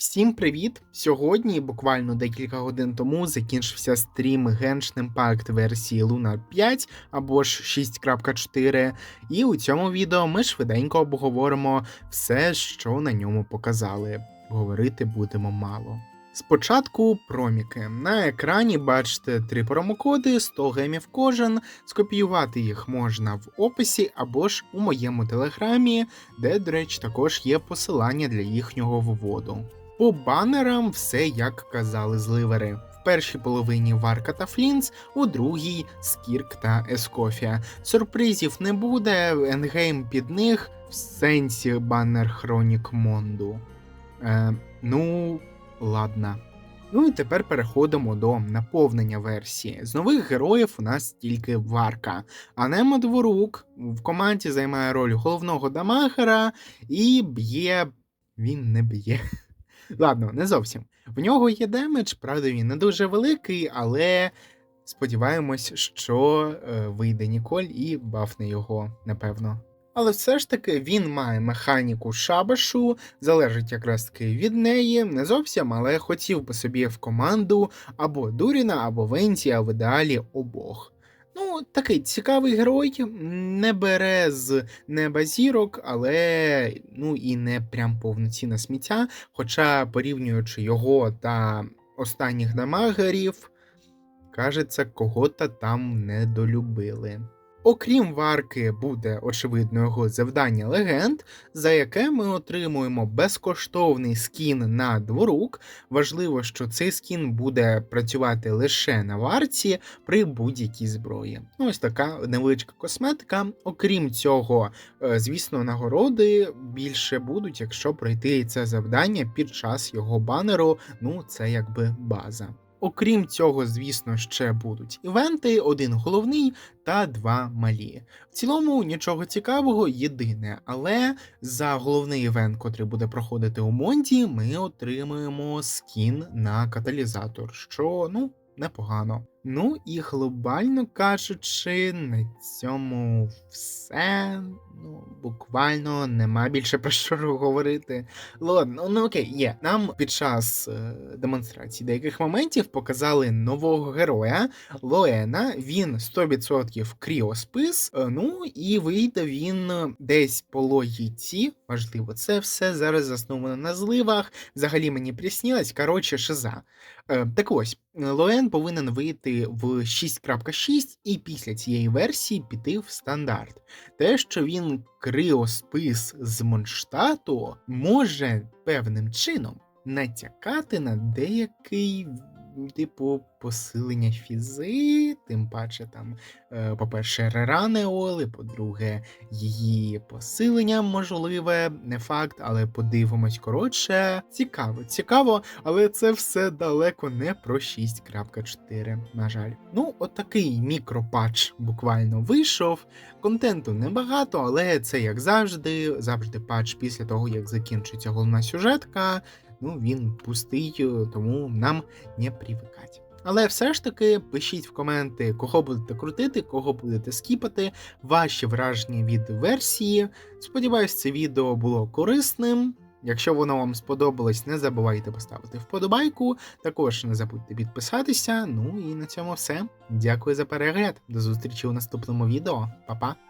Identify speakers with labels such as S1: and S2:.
S1: Всім привіт! Сьогодні, буквально декілька годин тому, закінчився стрім Genshin Impact версії Luna 5 або ж 6.4. І у цьому відео ми швиденько обговоримо все, що на ньому показали. Говорити будемо мало. Спочатку проміки. На екрані бачите три промокоди, 100 гемів кожен. Скопіювати їх можна в описі або ж у моєму телеграмі, де, до речі, також є посилання для їхнього вводу. По банерам все як казали зливери. В першій половині Варка та Флінс, у другій Скірк та Ескофія. Сюрпризів не буде, ендгейм під них в сенсі банер Хронік Монду. Е, ну, ладно. Ну і тепер переходимо до наповнення версії. З нових героїв у нас тільки Варка. А Немо Дворук в команді займає роль головного дамагера і б'є. Він не б'є. Ладно, не зовсім. В нього є демедж, правда, він не дуже великий, але сподіваємось, що е, вийде Ніколь і бафне його, напевно. Але все ж таки він має механіку шабашу, залежить якраз таки від неї, не зовсім, але хотів би собі в команду або Дуріна, або Венті, а в ідеалі обох. Ну, такий цікавий герой, не бере з неба зірок, але ну і не прям повноцінне сміття. Хоча, порівнюючи його та останніх дамагерів, кажеться, кого-то там недолюбили. Окрім варки, буде очевидно його завдання легенд, за яке ми отримуємо безкоштовний скін на дворук. Важливо, що цей скін буде працювати лише на варці при будь-якій зброї. Ну, Ось така невеличка косметика. Окрім цього, е, звісно, нагороди більше будуть, якщо пройти це завдання під час його банеру. Ну, це якби база. Окрім цього, звісно, ще будуть івенти, один головний та два малі. В цілому нічого цікавого, єдине, але за головний івент, котрий буде проходити у Монді, ми отримуємо скін на каталізатор, що ну непогано. Ну і глобально кажучи, на цьому все. Ну, буквально нема більше про що говорити. Ладно, ну окей, є. Нам під час е, демонстрації деяких моментів показали нового героя Лоена. Він 100% кріоспис. Е, ну і вийде він десь по логіці. Важливо, це все зараз засновано на зливах. Взагалі мені приснілось. Коротше, шиза. Е, так ось, Лоен повинен вийти в 6.6 і після цієї версії піти в стандарт. Те, що він криоспис з Монштату, може певним чином натякати на деякий. Типу, посилення фізи, тим паче там, е, по-перше, рерани Оли, по-друге, її посилення можливе, не факт, але подивимось коротше. Цікаво, цікаво, але це все далеко не про 6.4, на жаль. Ну, отакий мікропатч буквально вийшов. Контенту небагато, але це як завжди, завжди патч після того, як закінчиться головна сюжетка. Ну, він пустий, тому нам не привикать. Але все ж таки пишіть в коменти, кого будете крутити, кого будете скіпати, ваші враження від версії. Сподіваюсь, це відео було корисним. Якщо воно вам сподобалось, не забувайте поставити вподобайку. Також не забудьте підписатися. Ну і на цьому все. Дякую за перегляд. До зустрічі у наступному відео. Па-па!